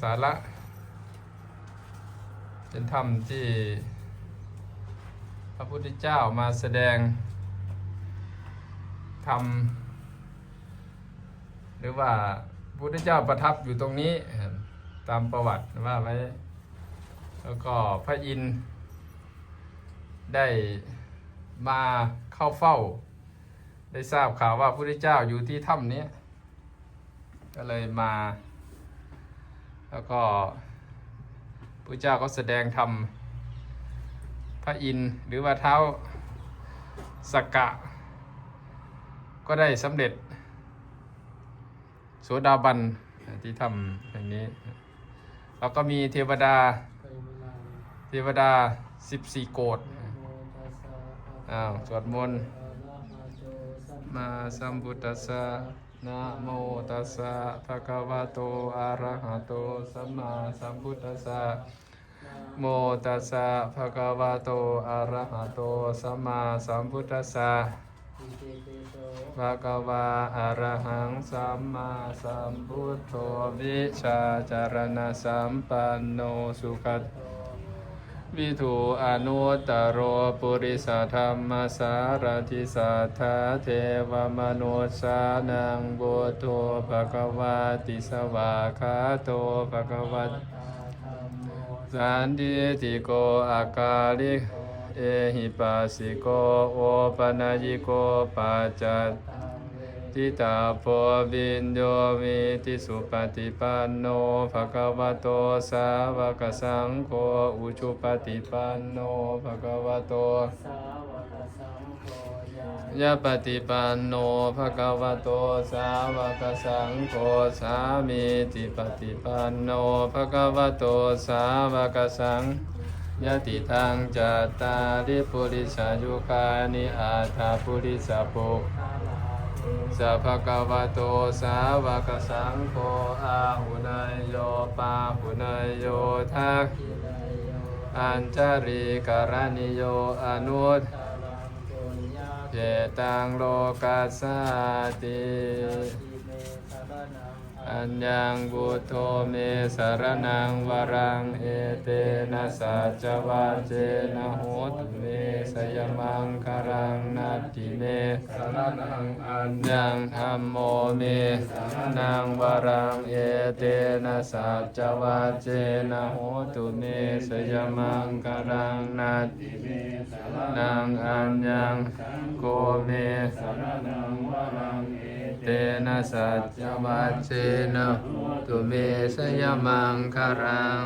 สาระ เป็นธรรมที่พระพุทธเจ้ามาแสดงธรรมหรือว่าพระพุทธเจ้าประทับอยู่ตรงนี้ตามประวัติว่าไว้ แล้วก็พระอินทร์ได้มาเข้าเฝ้า ได้ทราบข่าวว่าพระพุทธเจ้าอยู่ที่ถ้ำนี้ ก็เลยมา แล้วก็พระเจ้าก็แสดงธรรมพระอินหรือว่าเท้าสกกะ ก็ได้สำเร็จโสดาบันที่ทำอย่างนี้ แล้วก็มีเทวดา เทวดา 14 โกดอ้าวสวดมนต์มาสัมพุทธัสสะ นะโมตัสสะภะคะวะโตอะระหะโตสัมมาสัมพุทธัสสะโมตัสสะภะคะวะโตอะระหะโตสัมมาสัมพุทธัสสะภะคะวะอะระหังสัมมาสัมพุทโธวิชาจารณะสัมปันโนสุขัต วิถูอนุตตรโรปุริสธรรมสารทิสัทธาเทวมนุษสานังโบโตภะควาติสวาคาโตภะควัตสันติติโกอาการิเอหิปัสสิโกโอปนัญิโกปัจจัต ทิตาโพวินโยวิติสุปฏิปันโนภะคะวะโตสาวกสังโฆอุชุปฏิปันโนภะคะวะโตสาวกสังโฆยะปฏิปันโนภะคะวะโตสาวกสังโฆสามีติปฏิปันโนภะคะวะโตสาวกสังยะติทังจัตตาริปุริสายุคานิอาถาปุริสาภุ สัพพะกวะโตสาวกสังโฆอาหุนายโยปาหุนายโยทักอัญชริการณิโยอนุตเจตังโลกัสสติ อัญญังบุโธเมสารนังวรังเอเตนะสัจวาเจนะโหตเมสยมังคารังนัตติเมสารนังอัญญังธรรมโมเมสารนังวรังเอเตนะสัจวาเจนะโหตุเมสยมังคารังนัตติเมสารนังอัญญังโกเมสารนัง นะสัจวัชเชนะตุเมสยมังคารัง